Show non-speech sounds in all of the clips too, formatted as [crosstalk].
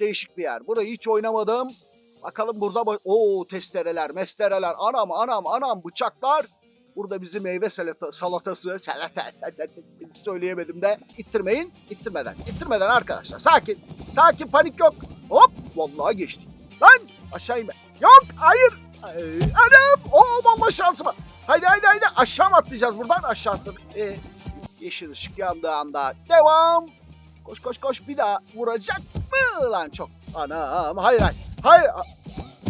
değişik bir yer. Burayı hiç oynamadım. Bakalım burada Oo testereler, mestereler. Anam anam anam bıçaklar. Burada bizim meyve salata, salatası, salata, söyleyemedim de. İttirmeyin, ittirmeden, ittirmeden arkadaşlar. Sakin, sakin panik yok. Hop, vallahi geçti. Lan aşağı inme. Yok, hayır. Ay, Anam, o bomba şansı var. Haydi haydi haydi aşağı mı atlayacağız buradan? Aşağı atladık. Ee, yeşil ışık yandığı anda devam. Koş koş koş bir daha vuracak mı lan çok? Anam hayır hayır. Hayır.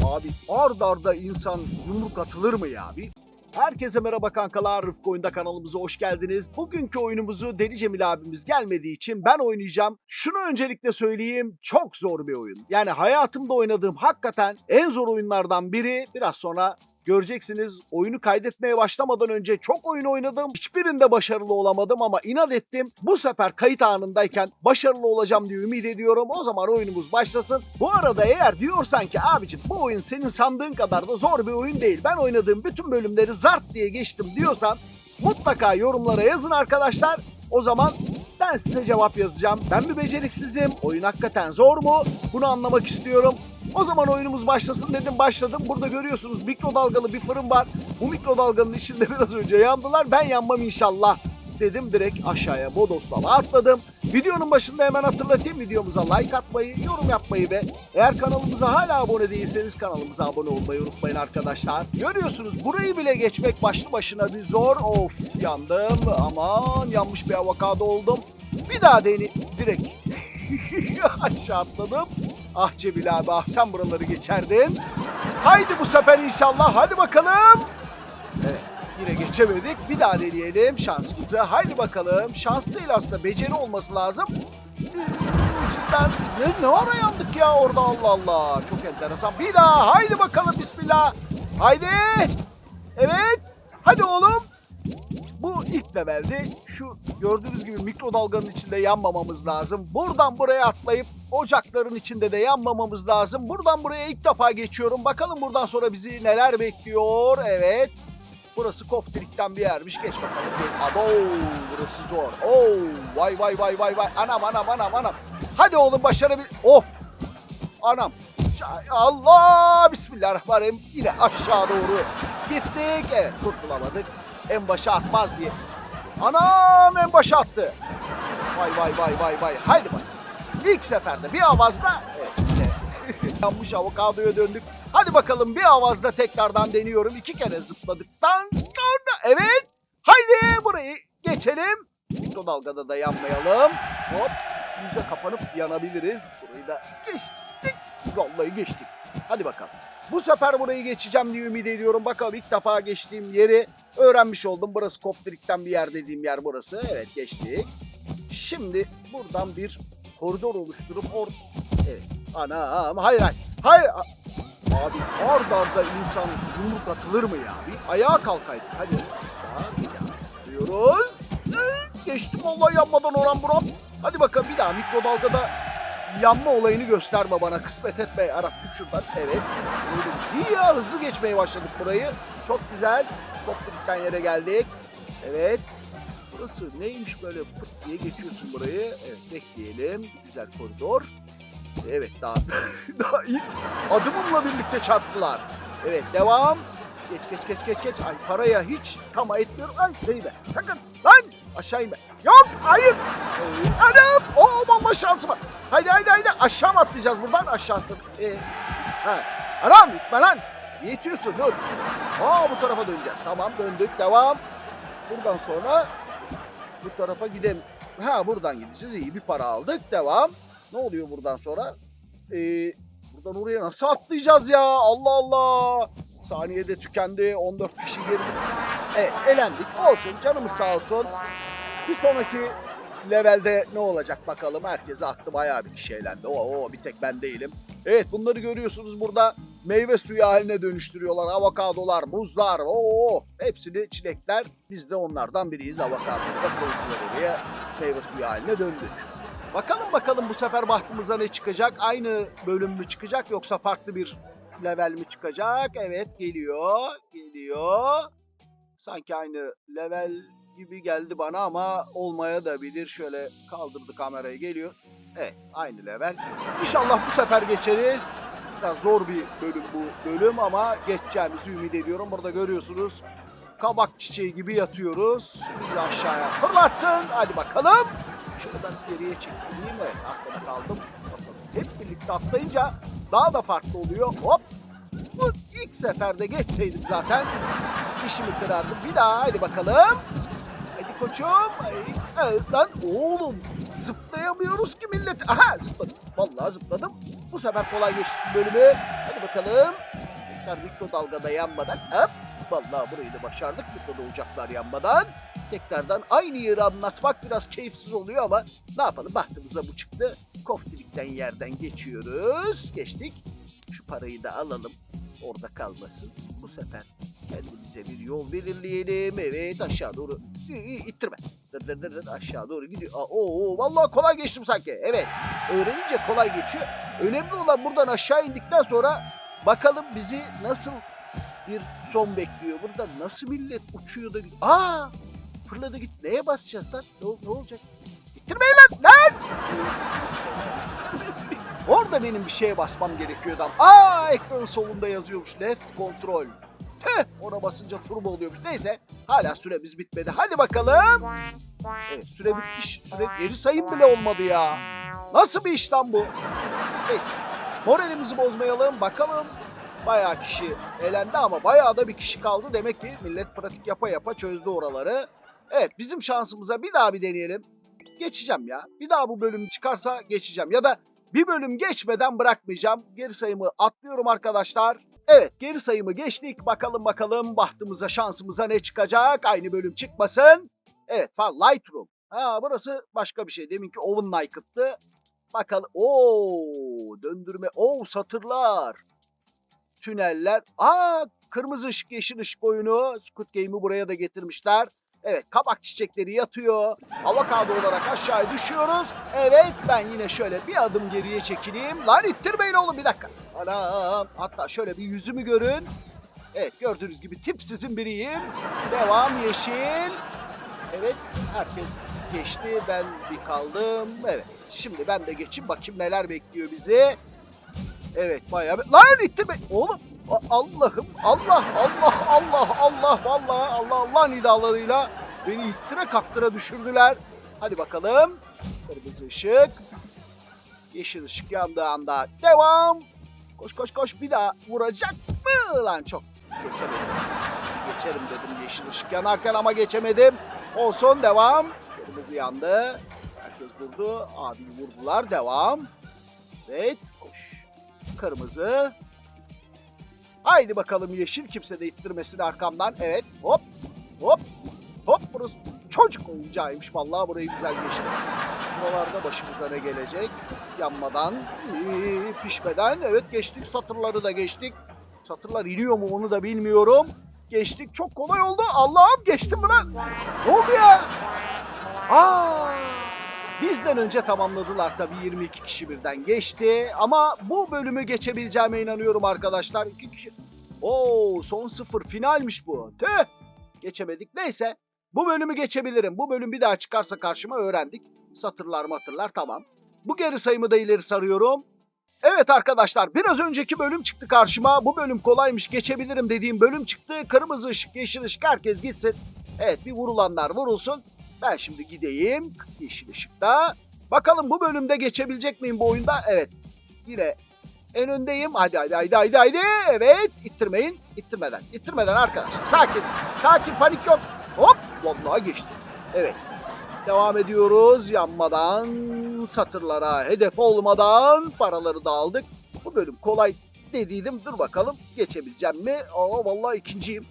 Abi ard arda insan yumruk atılır mı ya abi? Herkese merhaba kankalar. Rıfkı Oyunda kanalımıza hoş geldiniz. Bugünkü oyunumuzu Deli Cemil abimiz gelmediği için ben oynayacağım. Şunu öncelikle söyleyeyim. Çok zor bir oyun. Yani hayatımda oynadığım hakikaten en zor oyunlardan biri. Biraz sonra Göreceksiniz oyunu kaydetmeye başlamadan önce çok oyun oynadım. Hiçbirinde başarılı olamadım ama inat ettim. Bu sefer kayıt anındayken başarılı olacağım diye ümit ediyorum. O zaman oyunumuz başlasın. Bu arada eğer diyorsan ki abicim bu oyun senin sandığın kadar da zor bir oyun değil. Ben oynadığım bütün bölümleri zart diye geçtim diyorsan mutlaka yorumlara yazın arkadaşlar. O zaman ben size cevap yazacağım. Ben mi beceriksizim? Oyun hakikaten zor mu? Bunu anlamak istiyorum. O zaman oyunumuz başlasın dedim başladım. Burada görüyorsunuz mikrodalgalı bir fırın var. Bu mikrodalganın içinde [laughs] biraz önce yandılar. Ben yanmam inşallah dedim. Direkt aşağıya bodoslama atladım. Videonun başında hemen hatırlatayım videomuza like atmayı, yorum yapmayı ve eğer kanalımıza hala abone değilseniz kanalımıza abone olmayı unutmayın arkadaşlar. Görüyorsunuz burayı bile geçmek başlı başına bir zor. Of yandım aman yanmış bir avokado oldum. Bir daha deni direkt [laughs] aşağı atladım. Ah Cemil abi ah sen buraları geçerdin. Haydi bu sefer inşallah hadi bakalım. Evet yine geçemedik. Bir daha deneyelim şansımızı. Haydi bakalım. Şans değil aslında beceri olması lazım. Cidden ne, ne ara yandık ya orada Allah Allah. Çok enteresan. Bir daha haydi bakalım bismillah. Haydi. Evet. Hadi oğlum. Bu ilk leveldi. Şu gördüğünüz gibi mikrodalganın içinde yanmamamız lazım. Buradan buraya atlayıp ocakların içinde de yanmamamız lazım. Buradan buraya ilk defa geçiyorum. Bakalım buradan sonra bizi neler bekliyor. Evet. Burası koftirikten bir yermiş. Geç bakalım. Abo burası zor. Oo vay vay vay vay vay. Anam anam anam anam. Hadi oğlum başarabil... Of. Anam. Allah Bismillahirrahmanirrahim. Yine aşağı doğru gittik. Evet kurtulamadık. En başa atmaz diye. Anam en başa attı. Vay vay vay vay vay. Haydi bak. İlk seferde bir avazda evet, [laughs] yanmış avokadoya döndük. Hadi bakalım bir avazda tekrardan deniyorum. İki kere zıpladıktan sonra evet. Haydi burayı geçelim. Mikrodalgada da yanmayalım. Hop. İyice kapanıp yanabiliriz. Burayı da geçtik. Vallahi geçtik. Hadi bakalım. Bu sefer burayı geçeceğim diye ümit ediyorum. Bakalım ilk defa geçtiğim yeri öğrenmiş oldum. Burası Koptirik'ten bir yer dediğim yer burası. Evet geçtik. Şimdi buradan bir koridor oluşturup or... Evet. Anam hayır hayır. Hayır. Abi arda arda insan yumruk atılır mı ya? Bir ayağa kalkaydık. Hadi. Sıkıyoruz. Geçtim vallahi yanmadan oran buram. Hadi bakalım bir daha mikrodalgada yanma olayını gösterme bana. Kısmet etme yarabbim şuradan. Evet. İyi ya hızlı geçmeye başladık burayı. Çok güzel. Çok dikten yere geldik. Evet. Burası neymiş böyle pıt diye geçiyorsun burayı. Evet bekleyelim. Güzel koridor. Evet daha, [laughs] daha ilk adımımla birlikte çarptılar. Evet devam. Geç geç geç geç geç. Ay paraya hiç tamah etmiyorum. Ay neydi? Sakın lan aşağı inme. Yok hayır. Ay, Anam. O bomba şansı var. Haydi haydi haydi aşağı mı atlayacağız buradan? Aşağı atladık. Ee, ha. Anam gitme lan. Yetiyorsun dur. Aa bu tarafa döneceğiz. Tamam döndük devam. Buradan sonra bu tarafa gidelim. Ha buradan gideceğiz. İyi bir para aldık. Devam. Ne oluyor buradan sonra? Ee, buradan oraya nasıl atlayacağız ya? Allah Allah. Saniyede tükendi. 14 kişi girdi. Evet elendik. Olsun canımız sağ olsun. Bir sonraki levelde ne olacak bakalım. Herkese attı bayağı bir kişi elendi. Oo, bir tek ben değilim. Evet bunları görüyorsunuz burada. Meyve suyu haline dönüştürüyorlar. Avokadolar, muzlar. Oo, hepsini çilekler. Biz de onlardan biriyiz. Avokadoları da koydular oraya. Meyve suyu haline döndük. Bakalım bakalım bu sefer bahtımıza ne çıkacak? Aynı bölüm mü çıkacak yoksa farklı bir level mi çıkacak? Evet geliyor. Geliyor. Sanki aynı level gibi geldi bana ama olmaya da bilir. Şöyle kaldırdı kamerayı geliyor. Evet aynı level. İnşallah bu sefer geçeriz. Biraz zor bir bölüm bu bölüm ama geçeceğimizi ümit ediyorum. Burada görüyorsunuz kabak çiçeği gibi yatıyoruz. Bizi aşağıya fırlatsın. Hadi bakalım. Şuradan geriye çekileyim. Evet arkada kaldım. Hep birlikte atlayınca daha da farklı oluyor. Hop. Bu ilk seferde geçseydim zaten işimi kırardım. Bir daha hadi bakalım. Koçum. Ay, lan oğlum zıplayamıyoruz ki millet. Aha zıpladım. Vallahi zıpladım. Bu sefer kolay geçti bölümü. Hadi bakalım. Tekrar mikrodalgada yanmadan. Hop. Vallahi burayı da başardık. Mikroda ocaklar yanmadan. Tekrardan aynı yeri anlatmak biraz keyifsiz oluyor ama ne yapalım bahtımıza bu çıktı. Koftilikten yerden geçiyoruz. Geçtik. Şu parayı da alalım. Orada kalmasın. Bu sefer kendimize bir yol belirleyelim. Evet aşağı doğru. İttirme. Dır dır aşağı doğru gidiyor. Oo, vallahi kolay geçtim sanki. Evet. Öğrenince kolay geçiyor. Önemli olan buradan aşağı indikten sonra bakalım bizi nasıl bir son bekliyor. Burada nasıl millet uçuyor da gidiyor. Aa! Fırladı git. Neye basacağız lan? Ne, ne olacak? İttirmeyin lan! Lan! [laughs] Orada benim bir şeye basmam gerekiyordu. Aa ekranın solunda yazıyormuş. Left control. Tüh! Ona basınca turbo oluyormuş. Neyse. Hala süremiz bitmedi. Hadi bakalım. Evet süre bitmiş. Süre geri sayım bile olmadı ya. Nasıl bir iş bu? Neyse. Moralimizi bozmayalım. Bakalım. Bayağı kişi elendi ama bayağı da bir kişi kaldı. Demek ki millet pratik yapa yapa çözdü oraları. Evet bizim şansımıza bir daha bir deneyelim. Geçeceğim ya. Bir daha bu bölüm çıkarsa geçeceğim. Ya da bir bölüm geçmeden bırakmayacağım. Geri sayımı atlıyorum arkadaşlar. Evet geri sayımı geçtik. Bakalım bakalım bahtımıza şansımıza ne çıkacak. Aynı bölüm çıkmasın. Evet Far Lightroom. Ha burası başka bir şey. Deminki Oven Naked'tı. Bakalım. Oo döndürme. Oo satırlar. Tüneller. Aa kırmızı ışık yeşil ışık oyunu. Squid Game'i buraya da getirmişler. Evet kabak çiçekleri yatıyor. Avokado olarak aşağıya düşüyoruz. Evet ben yine şöyle bir adım geriye çekileyim. Lan ittirmeyin oğlum bir dakika. Anam. Hatta şöyle bir yüzümü görün. Evet gördüğünüz gibi tipsizin biriyim. Devam yeşil. Evet herkes geçti. Ben bir kaldım. Evet şimdi ben de geçeyim bakayım neler bekliyor bizi. Evet bayağı bir... Lan ittirme. Oğlum Allah'ım Allah Allah Allah Allah vallahi Allah Allah nidalarıyla beni ittire kaktıra düşürdüler. Hadi bakalım. Kırmızı ışık. Yeşil ışık yandığı anda devam. Koş koş koş bir daha vuracak mı? Lan çok geçemedim. Geçerim dedim yeşil ışık yanarken ama geçemedim. Olsun devam. Kırmızı yandı. Herkes vurdu. Abi vurdular. Devam. Evet. Koş. Kırmızı. Haydi bakalım yeşil. Kimse de ittirmesin arkamdan. Evet. Hop. Hop. Hop. Burası çocuk oyuncağıymış. Vallahi burayı güzel geçtim. Buralarda başımıza ne gelecek? Yanmadan, pişmeden. Evet geçtik. Satırları da geçtik. Satırlar iniyor mu onu da bilmiyorum. Geçtik. Çok kolay oldu. Allah'ım geçtim mi lan? Ne oldu ya? Aa! Bizden önce tamamladılar tabii 22 kişi birden geçti. Ama bu bölümü geçebileceğime inanıyorum arkadaşlar. 2 kişi. Oo son sıfır finalmiş bu. Tüh! Geçemedik. Neyse bu bölümü geçebilirim. Bu bölüm bir daha çıkarsa karşıma öğrendik. Satırlar matırlar tamam. Bu geri sayımı da ileri sarıyorum. Evet arkadaşlar biraz önceki bölüm çıktı karşıma. Bu bölüm kolaymış geçebilirim dediğim bölüm çıktı. Kırmızı ışık, yeşil ışık herkes gitsin. Evet bir vurulanlar vurulsun. Ben şimdi gideyim yeşil ışıkta. Bakalım bu bölümde geçebilecek miyim bu oyunda? Evet. Yine en öndeyim. Hadi hadi hadi hadi hadi. Evet. ittirmeyin. İttirmeden. İttirmeden arkadaşlar. Sakin. Sakin panik yok. Hop. Vallahi geçti. Evet. Devam ediyoruz. Yanmadan satırlara hedef olmadan paraları da aldık. Bu bölüm kolay dediydim. Dur bakalım geçebileceğim mi? Aa vallahi ikinciyim.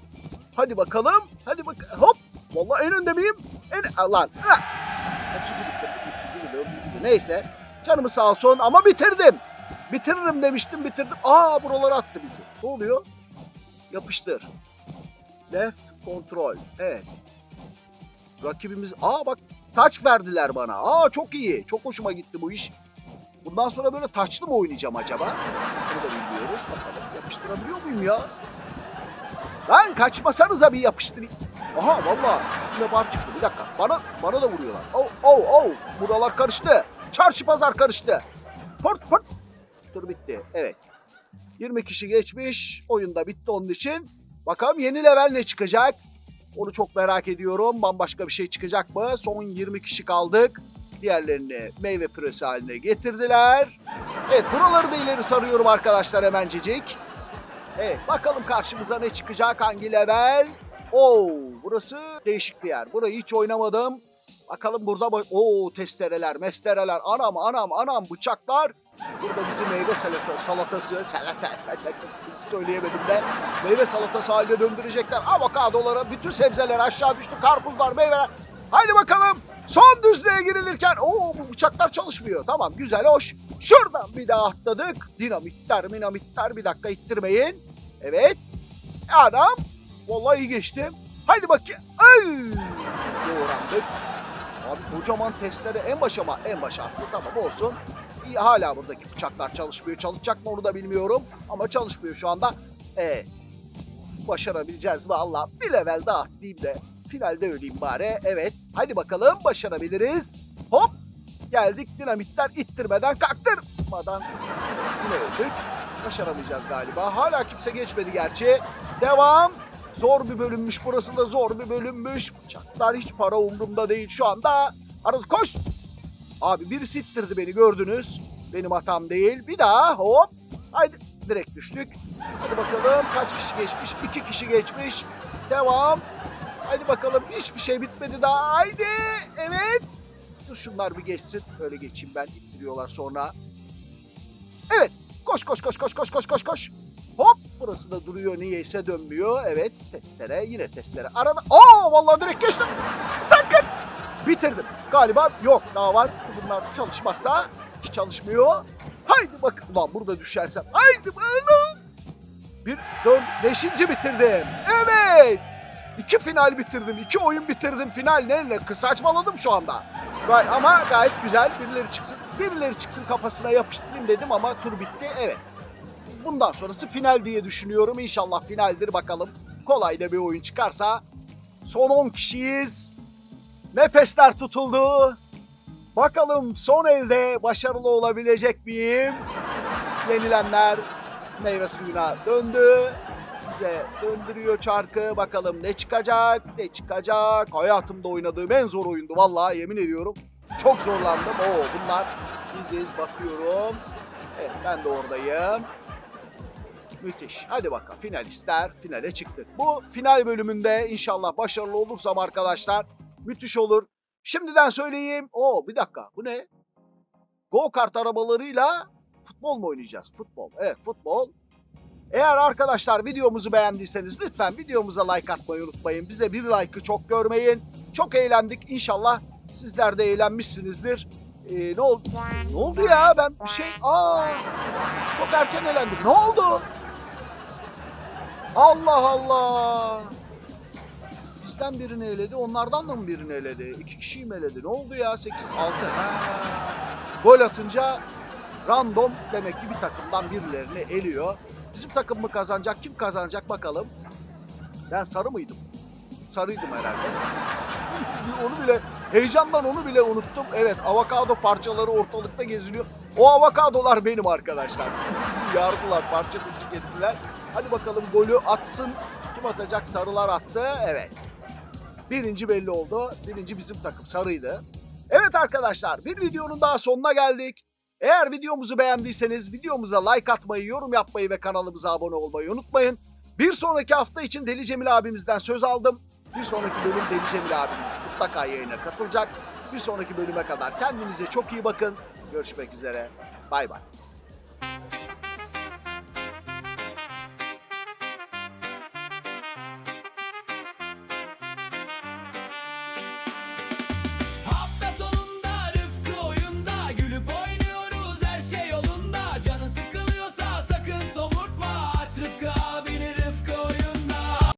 Hadi bakalım. Hadi bak. Hop. Vallahi en önde miyim? En lan. Ha. Neyse. Canımı sağ olsun ama bitirdim. Bitiririm demiştim bitirdim. Aa buralara attı bizi. Ne oluyor? Yapıştır. Left control. Evet. Rakibimiz... Aa bak taç verdiler bana. Aa çok iyi. Çok hoşuma gitti bu iş. Bundan sonra böyle taçlı mı oynayacağım acaba? Bunu da bilmiyoruz. Bakalım yapıştırabiliyor muyum ya? Lan kaçmasanıza bir yapıştırayım. Aha valla üstüne bar çıktı. Bir dakika. Bana bana da vuruyorlar. Oh oh oh. Buralar karıştı. Çarşı pazar karıştı. Port port. Tur bitti. Evet. 20 kişi geçmiş. Oyunda bitti onun için. Bakalım yeni level ne çıkacak? Onu çok merak ediyorum. Bambaşka bir şey çıkacak mı? Son 20 kişi kaldık. Diğerlerini meyve püresi haline getirdiler. Evet buraları da ileri sarıyorum arkadaşlar hemencecik. Evet bakalım karşımıza ne çıkacak hangi level. Oo burası değişik bir yer. Burayı hiç oynamadım. Bakalım burada ba- Oo testereler, mestereler, anam anam anam bıçaklar. Burada bizim meyve salata, salatası, salata, [laughs] söyleyemedim de. Meyve salatası haline döndürecekler. Avokadoları, bütün sebzeler aşağı düştü. Karpuzlar, meyveler. Haydi bakalım. Son düzlüğe girilirken. Oo bu bıçaklar çalışmıyor. Tamam güzel hoş. Şuradan bir daha atladık. Dinamitler, minamitler. Bir dakika ittirmeyin. Evet. Adam. Vallahi iyi geçtim. Haydi bakayım. Ay! Doğrandık. Abi kocaman testere en baş ama en baş attı. Tamam olsun. İyi, hala buradaki bıçaklar çalışmıyor. Çalışacak mı onu da bilmiyorum. Ama çalışmıyor şu anda. Evet. Başarabileceğiz valla. Bir level daha atlayayım da finalde öleyim bari. Evet. Hadi bakalım başarabiliriz. Hop. Geldik dinamitler ittirmeden kaktırmadan yine öldük. Başaramayacağız galiba. Hala kimse geçmedi gerçi. Devam. Zor bir bölünmüş. Burası da zor bir bölünmüş. Bıçaklar hiç para umurumda değil şu anda. Arada koş. Abi birisi ittirdi beni gördünüz. Benim hatam değil. Bir daha hop. Haydi direkt düştük. Hadi bakalım kaç kişi geçmiş? İki kişi geçmiş. Devam. Hadi bakalım hiçbir şey bitmedi daha. Haydi. Evet. Dur şunlar bir geçsin. Öyle geçeyim ben. İttiriyorlar sonra. Evet. Koş koş koş koş koş koş koş koş. Burası da duruyor niyeyse dönmüyor. Evet testere yine testere. Arada aa vallahi direkt geçtim. Sakın. Bitirdim. Galiba yok daha var. Bunlar çalışmazsa hiç çalışmıyor. Haydi bak. Ulan burada düşersem. Haydi bakalım. Bir, dört, beşinci bitirdim. Evet. İki final bitirdim. iki oyun bitirdim. Final ne? ne? Saçmaladım şu anda. Ama gayet güzel. Birileri çıksın. Birileri çıksın kafasına yapıştırayım dedim ama tur bitti. Evet. Bundan sonrası final diye düşünüyorum. İnşallah finaldir bakalım. Kolay da bir oyun çıkarsa. Son 10 kişiyiz. Nefesler tutuldu. Bakalım son elde başarılı olabilecek miyim? Yenilenler meyve suyuna döndü. Bize döndürüyor çarkı. Bakalım ne çıkacak? Ne çıkacak? Hayatımda oynadığım en zor oyundu vallahi yemin ediyorum. Çok zorlandım. Oo bunlar biziz bakıyorum. Evet ben de oradayım. Müthiş. Hadi bakalım finalistler finale çıktık. Bu final bölümünde inşallah başarılı olursam arkadaşlar müthiş olur. Şimdiden söyleyeyim. Oo bir dakika bu ne? Go kart arabalarıyla futbol mu oynayacağız? Futbol. Evet futbol. Eğer arkadaşlar videomuzu beğendiyseniz lütfen videomuza like atmayı unutmayın. Bize bir like'ı çok görmeyin. Çok eğlendik. İnşallah sizler de eğlenmişsinizdir. Ee, ne oldu? Ne oldu ya? Ben bir şey... Aa, çok erken eğlendim. Ne oldu? Allah Allah. Bizden birini eledi, onlardan da mı birini eledi? İki kişiyi mi eledi? Ne oldu ya? 8, 6. Ha. Gol atınca random demek ki bir takımdan birilerini eliyor. Bizim takım mı kazanacak? Kim kazanacak bakalım. Ben sarı mıydım? Sarıydım herhalde. onu bile heyecandan onu bile unuttum. Evet avokado parçaları ortalıkta geziniyor. O avokadolar benim arkadaşlar. Bizi yardılar parça parça ettiler. Hadi bakalım golü atsın. Kim atacak? Sarılar attı. Evet. Birinci belli oldu. Birinci bizim takım sarıydı. Evet arkadaşlar bir videonun daha sonuna geldik. Eğer videomuzu beğendiyseniz videomuza like atmayı, yorum yapmayı ve kanalımıza abone olmayı unutmayın. Bir sonraki hafta için Deli Cemil abimizden söz aldım. Bir sonraki bölüm Deli Cemil abimiz mutlaka yayına katılacak. Bir sonraki bölüme kadar kendinize çok iyi bakın. Görüşmek üzere. Bay bay.